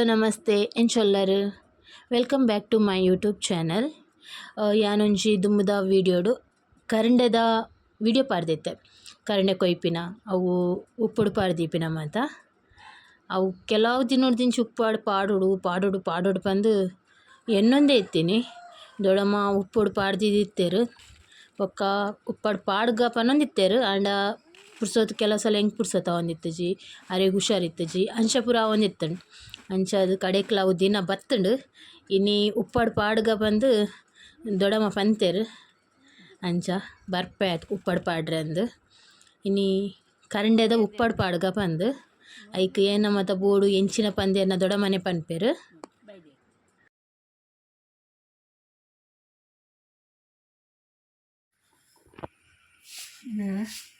Hello, ನಮಸ್ತೆ. ಎಂಚೊಲ್ಲರು welcome back to my YouTube channel. ಯಾನೊಂಜಿ ದುಮ್ಮದ ವೀಡಿಯೋಡು ಕರಂಡೆದ ವಿಡಿಯೋ ಪಾಡ್ದಿತ್ತೆ ಕರಂಡೆ ಕೊಯ್ಪಿನ, ಅವು ಉಪ್ಪುಡು ಪಾಡ್ದೀಪಿನ ಮಾತ. ಅವು ಕೆಲವು ದಿನೊಡ್ದಿಂಚಿ ಉಪ್ಪಾಡು ಪಾಡುಡು ಪಾಡುಡು ಪಾಡುಡು ಬಂದು ಎನ್ನೊಂದೇ ಇತ್ತೀನಿ. ದೊಡಮ್ಮ ಉಪ್ಪುಡು ಪಾಡ್ದಿದ್ದಿತ್ತೇರು ಬೊಕ್ಕ ಉಪ್ಪಾಡು ಪಾಡ್ಗ ಪನ್ನೊಂದಿತ್ತೇರು ಆಂಡ ಪುರ್ಸೊತ್ತು ಕೆಲಸಲ ಸಲ ಹೆಂಗೆ ಪುರ್ಸೊತ್ತು ಅರೆ ಅರೆಗ್ ಹುಷಾರಿತ್ತಜಿ ಅಂಚ ಪೂರ ಅವಂದಿತ್ತಂಡು ಅಂಚ ಅದು ಕಡೆಕ್ಲ ಅವು ದಿನ ಬತ್ತುಂಡು. ಇನ್ನಿ ಉಪ್ಪಾಡು ಪಾಡ್ಗ ಬಂದು ದೊಡಮ್ಮ ಪಂತೇರು. ಅಂಚ ಬರ್ಪೆ ಆಯ್ತು ಉಪ್ಪಾಡು ಪಾಡ್ರೆ ಅಂದು. ಇನ್ನಿ ಕರಂಡೆದ ಉಪ್ಪಾಡು ಪಾಡ್ಗ ಬಂದು. ಐಕ್ ಏನ ಮತ್ತ ಬೋಡು ಎಂಚಿನ ಪಂದೇರ್ನ ದೊಡಮನೆ ಪನ್ಪೇರು. ಈಟಿ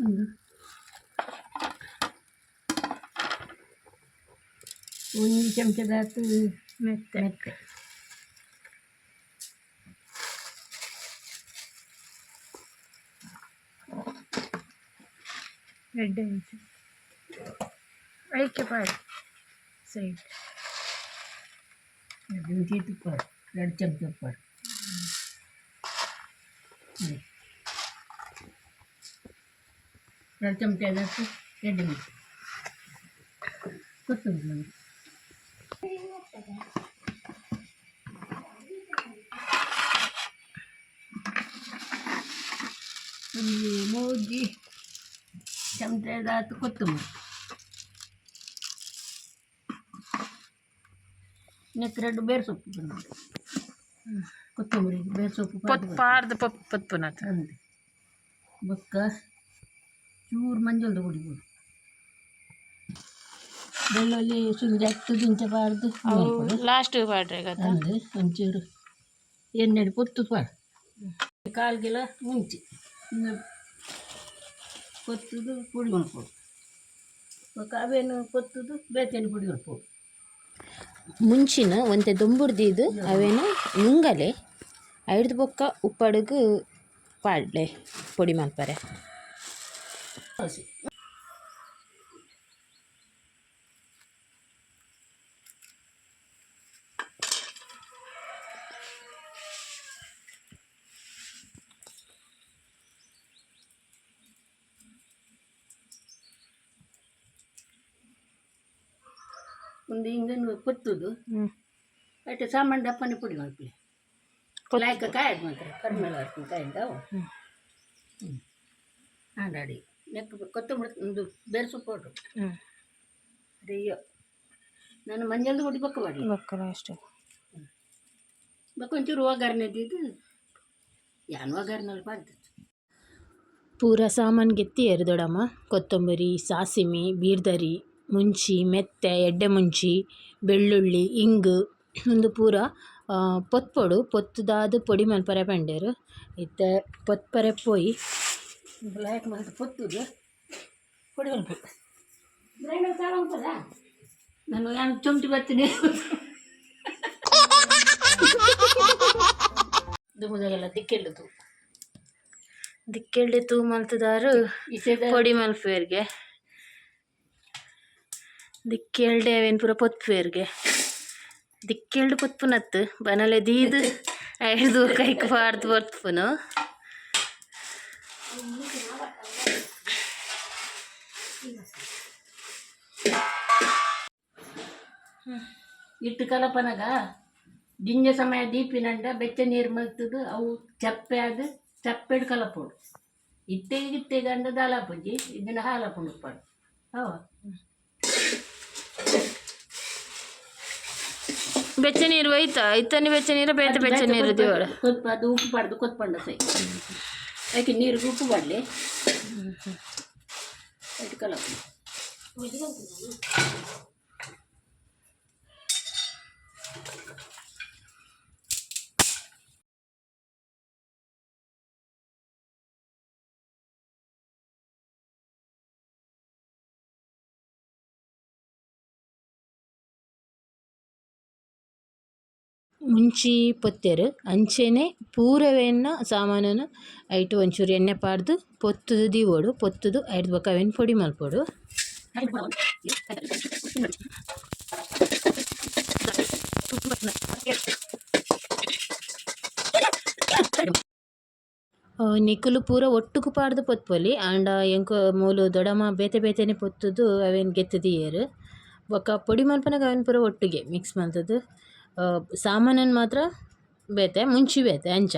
ಒಂದು ಒಂದು ಚಮಚದ ಹತ್ತು ಮೆತ್ತೆ ಮೆತ್ತೆ ಎಡ್ಡೆ ಇಂಚು ಐಕೆ ಪಾಡು ಸೈಡ್ ಎರಡು ಇಂಚಿ ತುಪ್ಪ ಎರಡು ಚಮಚ ಎರಡು ಚಮಚ ಅದಕ್ಕೆ ಎರಡು ಮಿನಿಟ್ ಕೊತ್ತಂಬರಿ ನೋಡಿ ಒಂದು ಮೂಜಿ ಚಮಚದ ಹತ್ತು ಕೊತ್ತಂಬರಿ. ನೆಕ್ಸ್ಟ್ ಎರಡು ಬೇರೆ ಸೊಪ್ಪು ಬಂದು ಕೊತ್ತಂಬರಿ ಬೇರೆ ಸೊಪ್ಪು ಪೊತ್ ಪಪ್ಪು ಅಂದೆ ಬೊಕ್ಕ ಚೂರು ಮಂಜಲ್ದ ಕುಡಿಬೋದು ಬೆಳ್ಳುಳ್ಳಿ ಸುಲಿದು ಹತ್ತು ದಿಂಚ ಬಾರ್ದು ಲಾಸ್ಟ್ ಅಂದೆ ಒಂಚೂರು ಎಣ್ಣೆ ಪೊತ್ತು ಪಾಡು. ಕಾಲು ಕಿಲೋ ಮುಂಚೆ ಕೊತ್ತದು ಪುಡಿ. ಮಾಡ್ಬೋದು ಕಾವೇನು ಕೊತ್ತದು ಬೇತೇನು ಪುಡಿ. ಮಾಡ್ಬೋದು ಮುಂಚಿನ ಒಂತೆ ದೊಂಬುರ್ದಿದ್ದು ಅವೇನು ನುಂಗಲೆ ಐಡ್ದು ಬೊಕ್ಕ ಉಪ್ಪಡುಗು ಪಾಡ್ಲೆ ಪುಡಿ ಮಲ್ಪರೆ ಹಸಿ ಒಂದು ಹಿಂಗನ್ನು ಕೊತ್ತುದು ಹ್ಞೂ ಅಟ್ಟು ಸಾಮಾನು ದಪ್ಪನೆ ಪುಡಿ ಮಾಡ್ಕೊಳ್ಳಿ ಲಾಯ್ಕ ಕಾಯದು ಮಾತ್ರ ಕರ್ಮೇಲೆ ಹಾಕ್ತೀನಿ ಕಾಯಿಂದ ಅವು ಹ್ಮ್. ಹ್ಞೂ ಹಾಡಾಡಿ ನೆಕ್ ಕೊತ್ತಂಬರಿ ಒಂದು ಬೇರೆ ಸೊಪ್ಪು ಹ್ಞೂ ಅಯ್ಯೋ ನಾನು ಮಂಜಲ್ದು ಹೊಡಿ ಬಕ್ಕ ಮಾಡಿ ಬಕ್ಕಲ ಅಷ್ಟೇ. ಬಕ್ಕ ಒಂಚೂರು ಒಗ್ಗರಣೆದಿದ್ದು ಯಾನು ಒಗ್ಗರಣೆಲ್ಲ ಮಾಡ್ತಿತ್ತು ಪೂರ ಸಾಮಾನು ಗೆತ್ತಿ ದೊಡಮ್ಮ ಕೊತ್ತಂಬರಿ ಸಾಸಿಮೆ ಬೀರ್ದರಿ ಮುಂಚಿ ಮೆತ್ತೆ ಎಡ್ಡೆ ಮುಂಚಿ ಬೆಳ್ಳುಳ್ಳಿ ಇಂಗು ಒಂದು ಪೂರ ಪೊತ್ಪೊಡು ಪೊತ್ತುದಾದ ಪೊಡಿ ಮಲ್ಪರೆ ಪಂಡೇರು. ಇತ್ತೆ ಪೊತ್ಪರೆ ಪೋಯಿ ಬ್ಲ್ಯಾಕ್ ಮಾಡಿ ಪೊತ್ತುದು ಕೊಡಿ ಒಂದು ಗ್ರೈಂಡರ್ ಸಾಲ ಉಂಟದ ನಾನು ನಾನು ಚುಮ್ಟಿ ಬರ್ತೀನಿ. ದುಮದಾಗೆಲ್ಲ ದಿಕ್ಕೆಲ್ಲದು ದಿಕ್ಕೆಳ್ಳಿ ತೂ ಮಲ್ತದಾರು ಇಸೆದ ಪೊಡಿ ಮಲ್ಪೇರ್ಗೆ ದಿಕ್ಕೆಳ್ಡೆ ಅವೇನು ಪೂರ ಪೊತ್ಪೇರ್ಗೆ ದಿಕ್ಕೆಳ್ಡು ಪೊತ್ಪುನತ್ತು. ಬನಲೆ ದೀದು ಐದು ಕೈಕ್ ಪಾಡ್ದು ಬರ್ತುಪುನು ಇಟ್ಟು ಕಲಪನಗ? ದಿಂಜ ಸಮಯ ದೀಪಿನಂಡ ಬೆಚ್ಚ ನೀರು ಮಗ್ತದು ಅವು ಚಪ್ಪೆ ಅದು ಚಪ್ಪೆಡ್ ಕಲಪೋಡು. ಇತ್ತೆಗೆ ಇತ್ತೆಗೆ ಅಂಡ ದಾಲಾಪುಜಿ ಇದನ್ನ ಹಾಲಪುಂಡು ಉಪ್ಪಾಡು ಅವ ಬೆಚ್ಚ ನೀರು ಒಯ್ತಾ? ಇತ್ತನಿ ಬೆಚ್ಚ ನೀರು ಬೇತ ಬೆಚ್ಚ ನೀರು ದೇವಳ ಕೊತ್ಪ ಅದು ಉಪ್ಪು ಪಡೆದು ಕೊತ್ಪಂಡ ಸೈ. ಅದಕ್ಕೆ ನೀರಿಗೆ ಉಪ್ಪು వెతుకలం వెతుకుంటున్నాను ಮುಂಚಿ ಪೊತ್ತೆರ್, ಅಂಚೆನೆ ಪೂರವೆನ್ನ ಸಾಮಾನನ್ನು ಐಟು ಒಂಚೂರು ಎಣ್ಣೆ ಪಾಡ್ದು, ಪೊತ್ತುದು ದೀವೊಡು, ಪೊತ್ತುದು ಐಟ್ ಬೊಕ ಅವೆನ್ ಪೊಡಿ ಮಲ್ಪೊಡು ನಿಕ್ಕುಲು ಪೂರ ಒಟ್ಟುಕು ಪಾಡ್ದು ಪೊತ್ಪೊಲಿ, ಆಂಡ ಎಂಕ ಮೂಲು ದೊಡಮ ಬೇತೆ ಬೇತೆನೆ ಪೊತ್ತುದು ಅವೆನ್ ಗೆತ್ತದಿಯರು. ಬೊಕ್ಕ ಬೊಕ ಪೊಡಿ ಮಲ್ಪನಗ ಅವೆನ್ ಪೂರ ಒಟ್ಟಿಗೆ ಮಿಕ್ಸ್ ಮಲ್ತುದು ಸಾಮಾನನ್ ಮಾತ್ರ ಬೇತೆ, ಮುಂಚಿ ಬೇತೆ, ಅಂಚ.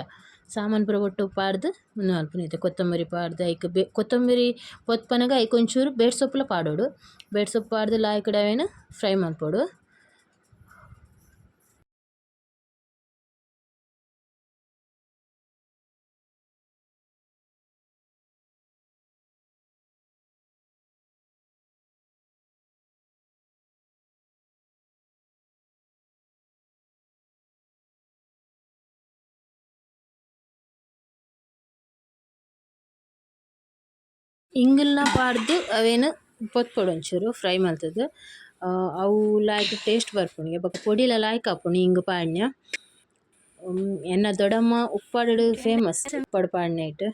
ಸಾಮಾನು ಪೂರ ಒಟ್ಟು ಪಾಡ್ದು ಉಂದು ಮಲ್ಪುನೈತೆ ಕೊತ್ತಂಬರಿ ಪಾಡ್ದು ಐಕ್ ಬೆ, ಕೊತ್ತಂಬರಿ ಪೊತ್ಪನಗ ಐಕ್ ಒಂಚೂರು ಬೇಡ್ ಸೊಪ್ಪುಲ ಪಾಡೋಡು. ಬೇಡ್ ಸೊಪ್ಪು ಪಾಡ್ದು ಲಾಯ್ಕುಡು ಅವೆನ್ ಫ್ರೈ ಮಲ್ಪೊಡು ಇಂಗುಲ್ನ ಪಾಡ್ದು ಅವೇನು ಪೊತ್ಪೊಡು ಒಂಚೂರು ಫ್ರೈ ಮಲ್ತುದು ಆ, ಅವು ಲಾಯ್ಕ್ ಟೇಸ್ಟ್ ಬರ್ಪುಂಡು ಬೊಕ ಪೊಡಿಲ ಲಾಯ್ಕ್ ಆಪುಂಡು ಇಂಗು ಪಾಡ್ನ ಉಮ್, ಎನ್ನ ದೊಡಮ್ಮ ಉಪ್ಪಾಡು ಫೇಮಸ್ ಉಪ್ಪಾಡು ಪಾಡ್ನೈಟ್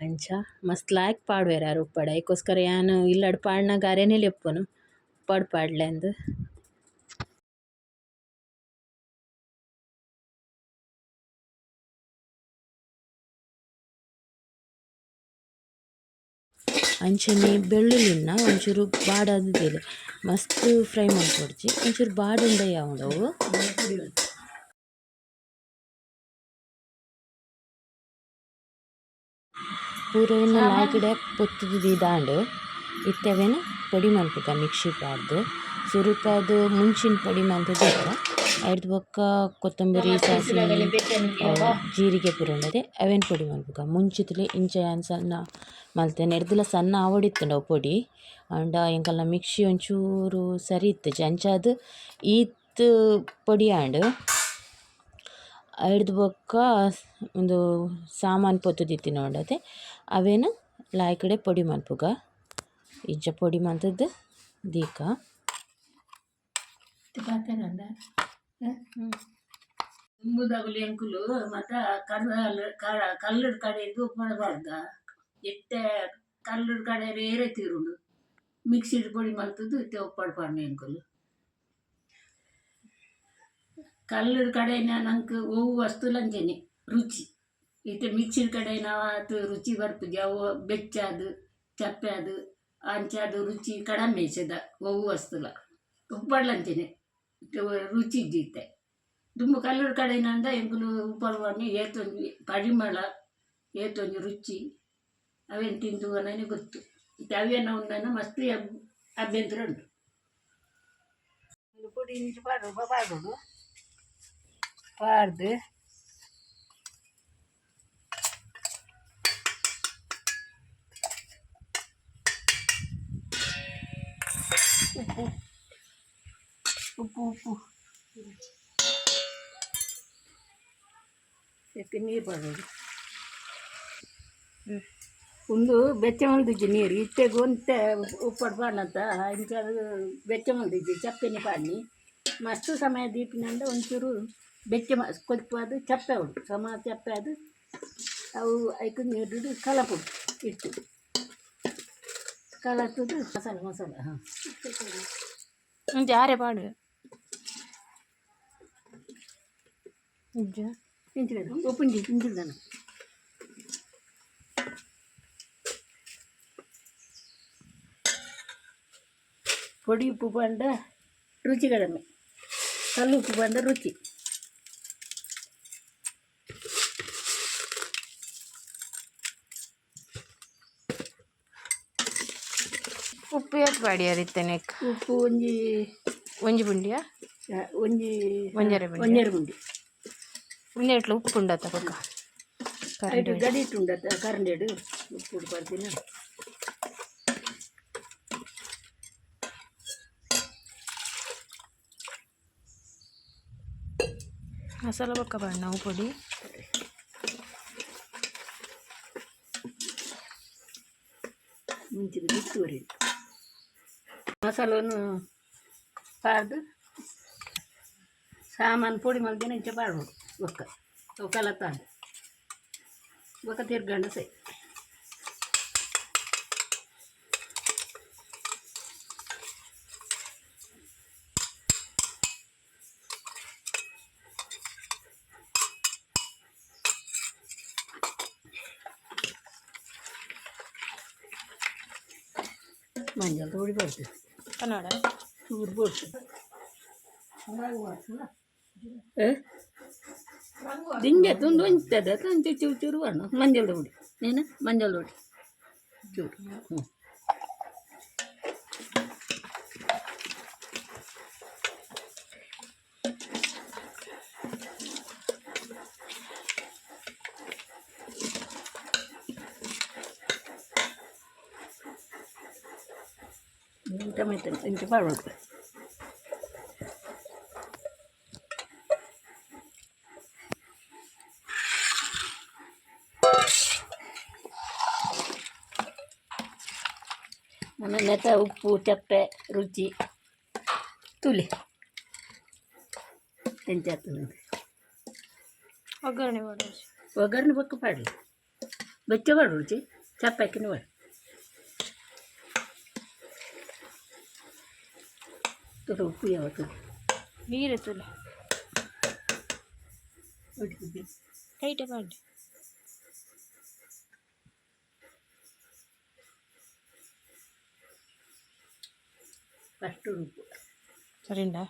ಅಂಚ ಮಸ್ತ್ ಲಾಯ್ಕ್ ಪಾಡ್ವೆರ್ ಯಾರು ಉಪ್ಪಾಡು ಐಕೋಸ್ಕರ ಯಾನ್ ಇಲ್ಲಡ್ ಪಾಡ್ನಾಗ ಅರೆನೇ ಲೆಪ್ಪುನು ಉಪ್ಪಾಡು ಪಾಡ್ಲೆ ಅಂಚನೆ ಬೆಳ್ಳುಳ್ಳಿನ ಒಂಚೂರು ಬಾಡಾದಿಲ್ಲ ಮಸ್ತ್ ಫ್ರೈ ಮಾಡ್ಕೊಡ್ಜಿ ಒಂಚೂರು ಬಾಡುಂಡ ಯಾವ್ದವು ಪೂರವೆನ್ನ ಲಾಯ್ಕಡೆ ಪೊತ್ತುದು ದಾಂಡ್ ಇತ್ತವೇನು? ಪೊಡಿ ಮಲ್ಪುಗ ಮಿಕ್ಸಿ ಪಾಡ್ದು. ಸುರುಪ ಅದು ಮುಂಚಿನ ಪುಡಿ ಮಲ್ತದ ಐದು ಬೊಕ್ಕ ಕೊತ್ತಂಬರಿ, ಸಾಸಿವೆ ಜೀರಿಗೆ ಪೂರ ಉಂಡದೆ ಅವೇನು ಪುಡಿ ಮಾಡ್ಬೇಕ. ಮುಂಚಿತ್ಲೆ ಇಂಚ ಸಣ್ಣ ಮಲ್ತೇನೆ. ನೆಡ್ದುಲ ಸಣ್ಣ ಆವಡಿತ್ತುಂಡು ಅವು ಪುಡಿ. ಆಂಡ ಎಂಕಲ್ನ ಮಿಕ್ಸಿ ಒಂಚೂರು ಸರಿ ಇತ್ತು. ಅಂಚಾದ್ ಈತ್ ಪುಡಿ ಆಂಡ್ ಐಡ್ದು ಬೊಕ್ಕ ಒಂದು ಸಾಮಾನು ಪೊತ್ತುದಿತ್ತಿನ ನೋಡದೆ ಅವೇನು ಲಾಯ್ಕಡೆ ಪೊಡಿ ಮಲ್ಪುಗ ಇಂಚ ಪೊಡಿ ಮಲ್ತದ್ದು ದೀಕ. ಪಾತೆರಂದ ಅಂಕುಲು ಎಂಕುಲು ಕರ್ನಾಲ್ ಕರ್ರಲ್ ಕಲ್ಲಡ್ ಕಡೆದು ಪಡಬಾರ್ದ ಎಟ್ಟೆ ಕಲ್ಲಡ್ ಕಡೆ ಏರೆ ತಿರುಳು ಮಿಕ್ಸಿಡ್ ಪೊಡಿ ಮಲ್ತದ್ದು ಇತ್ತೆ ಒಪ್ಪಡು ಅಂಕುಲು. ಕಲ್ಲಡ್ ಕಡೆನ ನಂಗೆ ಓವು ವಸ್ತು ಲಂಜನೆ ರುಚಿ. ಇತ್ತೆ ಮಿಕ್ಸಿಡ್ ಕಡೆ ನಾವು ಅದು ರುಚಿ ಬರ್ಪುಜಿ ಅವು ಬೆಚ್ಚಾದು ಅದು ಅಂಚಾದು ರುಚಿ ಕಡಿಮೆ ಸದ ಒವ್ವು ವಸ್ತುಲ. ಉಪ್ಪಡ್ಲಂಚನೆ ರುಚಿ ಇದ್ದಿತ್ತೆ ದುಂಬು ಕಲ್ಲೂರು ಕಡೆಯಿಂದ ಎಂಕುಲು ಉಪರ್ವನ್ನು ಏತೊಂದು ಪರಿಮಳ ಏತೊಂದು ರುಚಿ, ಅವೇನು ತಿಂದು ನನಗೆ ಗೊತ್ತು. ಮತ್ತು ಅವೇನ ಒಂದನ್ನು ಮಸ್ತ್ ಅಭ್ಯಂತರ ಉಂಟು. ಪುಡಿ ಇಂಚು ಪಾಡು ಉಪ್ಪು. ಉಪ್ಪು ಉಪ್ಪು ಇದಕ್ಕೆ ನೀರು ಬರೋದು ಒಂದು ಬೆಚ್ಚ ಮಲ್ದಿಜ್ಜಿ ನೀರು ಇತ್ತೆಗೆ ಒಂತೆ ಉಪ್ಪಡು ಪಾಡ್ನಂತ ಇಂಚ ಬೆಚ್ಚ ಮಲ್ದಿಜ್ಜಿ ಚಪ್ಪೆನೆ ಪಾಡ್ನಿ. ಮಸ್ತು ಸಮಯ ದೀಪಿನಂದ ಒಂಚೂರು ಬೆಚ್ಚ ಮ ಕೊಲ್ಪಾದು ಚಪ್ಪೆ ಉಂಟು. ಸಮ ಚಪ್ಪೆ ಅದು ಅವು ಐಕು ನೀರು ಕಲಪು ಇಟ್ಟು. ಕಲರ್ತದು ಮಸಾಲ ಮಸಾಲ ಹಾಂ. ಜಾರೆ ಪಾಡು. ಇಜ್ಜ ತಿಂತಿರೋದು ಉಪ್ಪುಂಜಿ ತಿಂತಿದ್ದಾನೆ పొడి ఉప్పు పండ రుచి కడమే కళ్ళు ఉప్పు పండ రుచి ಉಪ್ಪು ಯಾಕೆ ಬಾಡಿಯಾರಿತ್ತೇನೆ ఉప్పు ಒಂಜಿ ಒಂಜಿ ಪುಂಡಿಯ ಆ, ಒಂಜಿ ಒಂಜರೆ ಪುಂಡಿ ಒಂಜೆರು ಗುಂಡಿ ఇంకా ఇట్లా ఉప్పు ఉండదు ఒక కరెంట్ గడి ఉండదు కరెంట్ ఏడు ఉప్పు పడుతున్నా మసాలా పక్క పడినావు పొడి ಮುಂಚಿನ ಬಿತ್ತುವರಿ ಮಸಾಲವನ್ನು ಪಾಡ್ದು ಸಾಮಾನು ಪುಡಿ ಮಲ್ದಿನ ಇಂಚೆ ಪಾಡ್ಬೋದು Manjal, ¿todo bien? ¿Cómo estás? ¿Todo bien? ¿Eh? ದಿಂಗೆ ತುಂಡು ಒಂಚದ ತಂಚೆ ಚೂರು ಚೂರು ವರ್ಣ ಮಂಜಲ್ ತೋಡಿ ನೀನು ಮಂಜಲ್ ತೋಡಿ ಚೂರು ಹ್ಞೂ ಟೊಮೆಟೊ ಇಂಚು ಮಾಡ್ಬೇಕು ಆಮೇಲೆ ನೆತ ಉಪ್ಪು ಚಪ್ಪೆ ರುಚಿ ತುಲಿ ಎಂಚಾಗ್ತದೆ ಒಗ್ಗರಣೆ ಮಾಡೋದು ಒಗ್ಗರಣೆ ಬಕ್ಕ ಪಾಡಲಿ ಬೆಚ್ಚ ಪಾಡು ರುಚಿ ಚಪ್ಪೆ ಹಾಕಿನ ಮಾಡಿ ತುಳು ಉಪ್ಪು ಯಾವತ್ತು ನೀರು ತುಲೆ ಒಟ್ಟಿಗೆ ಟೈಟೇ ಮಾಡಿ ఫస్ట్ ఉడుపు సరేండా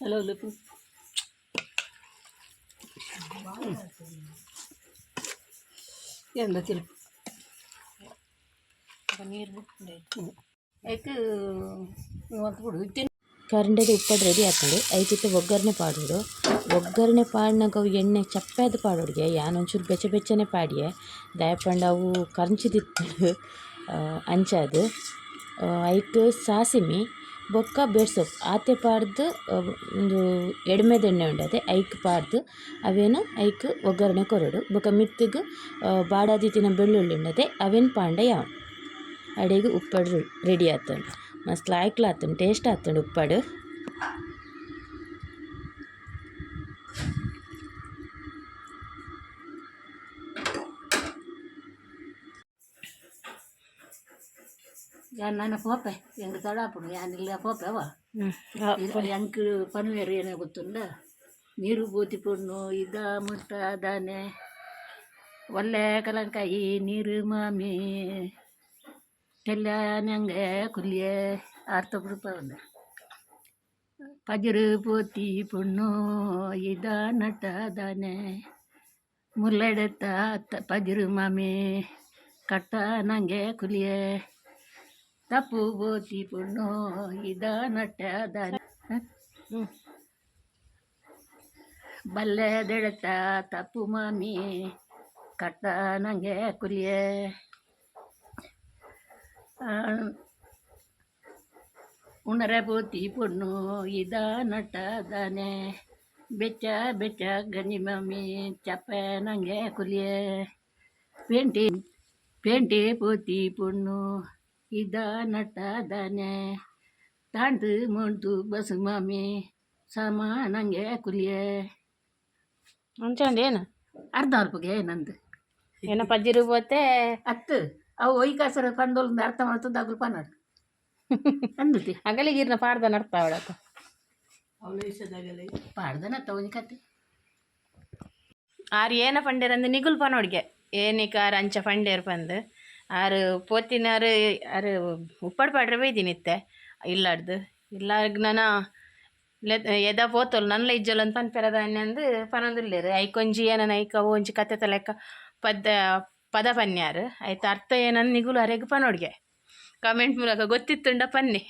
హలో ఉలుపు എന്താ തിരുപ്പ് നീർ ബുക്ക് അതിക്ക് ഇങ്ങോട്ട് കൊടുക്കും ಕರಂಡದ ಉಪ್ಪಡ್ ರೆಡಿ ಆತುಂಡು ಐತಿತ್ತು ಒಗ್ಗರಣೆ ಪಾಡೋಡು ಒಗ್ಗರಣೆ ಪಾಡ್ನಾಗ ಅವು ಎಣ್ಣೆ ಚಪ್ಪೆದು ಪಾಡೋಡ್ಗೆ ಯಾನೊಂಚೂರು ಬೆಚ್ಚ ಬೆಚ್ಚನೆ ಪಾಡಿಯೇ ದಯಪಂಡ ಅವು ಕರ್ಚಿದಿತ್ತು ಅಂಚಾದು. ಐಕ್ ಸಾಸಿಮಿ, ಬೊಕ್ಕ ಬೇಡ್ಸೊಪ್ಪು ಆತೆ ಪಾಡ್ದು ಒಂದು ಎಡ್ಮೆದೆಣ್ಣೆ ಉಂಡದೆ ಐಕ್ ಪಾಡ್ದು. ಅವೇನು, ಐಕ್ ಒಗ್ಗರಣೆ ಕೊರಡು. ಬೊಕ್ಕ ಮಿತ್ತಿಗೆ ಬಾಡಾದಿತ್ತಿನ ಬೆಳ್ಳುಳ್ಳಿ ಉಂಡದೆ ಅವೇನು ಪಾಂಡ ಯಾವ? ಅಡಿಗೆ ಉಪ್ಪಡು ರೆಡಿ ಆತುಂಡು ಮಸ್ತ್ ಲಾಯ್ಕ್ಲ ಆತುಂಡು ಟೇಸ್ಟ್ ಆತುಂಡು ಉಪ್ಪಡು ಯಾನ್ ನನ್ನ ಪೋಪೆ ಹೆಂಗೆ ತಡಾಪುಡು ಯಾನಿಲ್ಲ ಪೋಪೆ ಅವ ಎಂಕ್ ಪನ್ವೇರು ಏನೇ ಗೊತ್ತುಂಡ ನೀರು ಬೂತಿ ಪುಣ್ಣು ಇದ ಮುಟ್ಟ ದಾನೆ ಒಳ್ಳೆ ಕಲಂಕಾಯಿ ನೀರು ಮಾಮಿ ತೆಲ್ಲ ನಂಗೆ ಕುಲಿಯೆ ಆರ್ತ ರೂಪಾಯಿ ಒಂದು ಪಜರು ಪೋತಿ ಪುಣ್ಣು ಇದ ನಟ ದಾನೆ ಮುಲ್ಲೆಡೆತ್ತ ತ- ಪಜರು ಮಾಮಿ ಕಟ್ಟ ನಂಗೆ ಕುಲಿಯೆ ತಪ್ಪು ಬೋತಿ ಪುಣ್ಣು ಇದ ನಟ ದಾನೆ ಹ್ಞೂ ಬಲ್ಲೆದೆಳೆತ ತಪ್ಪು ಮಾಮಿ ಕಟ್ಟ ನಂಗೆ ಕುಲಿಯೆ ಉಣರೆ ಬೋತಿ ಪುಣ್ಣು ಇದ ನಟ ದಾನೆ ಬೆಚ್ಚ ಬೆಚ್ಚ ಗಂಜಿ ಮಾಮಿ ಚಪ್ಪೆ ನಂಗೆ ಕುಲಿಯೆ ಪೇಂಟಿ ಪೇಂಟಿ ಪೋತಿ ಪುಣ್ಣು ಇದ ನಟ ದಾನೆ ತಾಂಡು ಮುಂಟು ಬಸು ಮಾಮಿ ಸಮ ನಂಗೆ ಕುಲಿಯೆ ಅಂಚಂದು ಏನು ಅರ್ಧ ಅಲ್ಪಗೆ ನಂದು ಏನೋ ಪಜ್ಜಿರು పోతే ಅತ್ತು ಅವು ಒಯ್ಕಾಸರ ಪಂಡೋಲ್ ಅರ್ಥ ಮಾಡ್ತದ ಅಗ್ಲು ಪನ್ನಡ ಅಂದುತಿ ಅಗಲಿಗಿರ್ನ ಪಾಡ್ದನ ಅರ್ಥ ಅವಳಕ್ಕ ಪಾಡ್ದನ ತವನಿ ಕತೆ. ಆರು ಏನ ಪಂಡೇರ್ ನಿಗುಲ್ ಪನೋಡ್ಗೆ ಏನಕ್ಕೆ ಆರು ಅಂಚ ಪಂಡೇರ್ ಬಂದು ಆರು ಪೋತಿನಾರು ಆರು ಉಪ್ಪಡ್ ಪಾಡ್ರೆ ಬೈದಿನಿತ್ತೆ ಇಲ್ಲಾಡ್ದು. ಇಲ್ಲ ನಾನ ಎದ ಪೋತೋಲ್ ನನ್ಲ ಇಜ್ಜಲ್ ಅಂತ ಪನ್ಪೆರದ ಅಂದು ಪನೊಂದುಲ್ಲೇರು. ಐಕೊಂಜಿ ಏನನ ಐಕ ಒಂಜಿ ಕತೆ ತಲೆಕ ಪದ ಪದ ಪನ್ಯಾರು ಆಯ್ತು? ಅರ್ಥ ಏನನ್ನ ನಿಗುಲು ಅರೆಗ್ ಪನೋಡ್ಗೆ ಕಮೆಂಟ್ ಮೂಲಕ ಗೊತ್ತಿತ್ತುಂಡ ಪನ್ನಿ.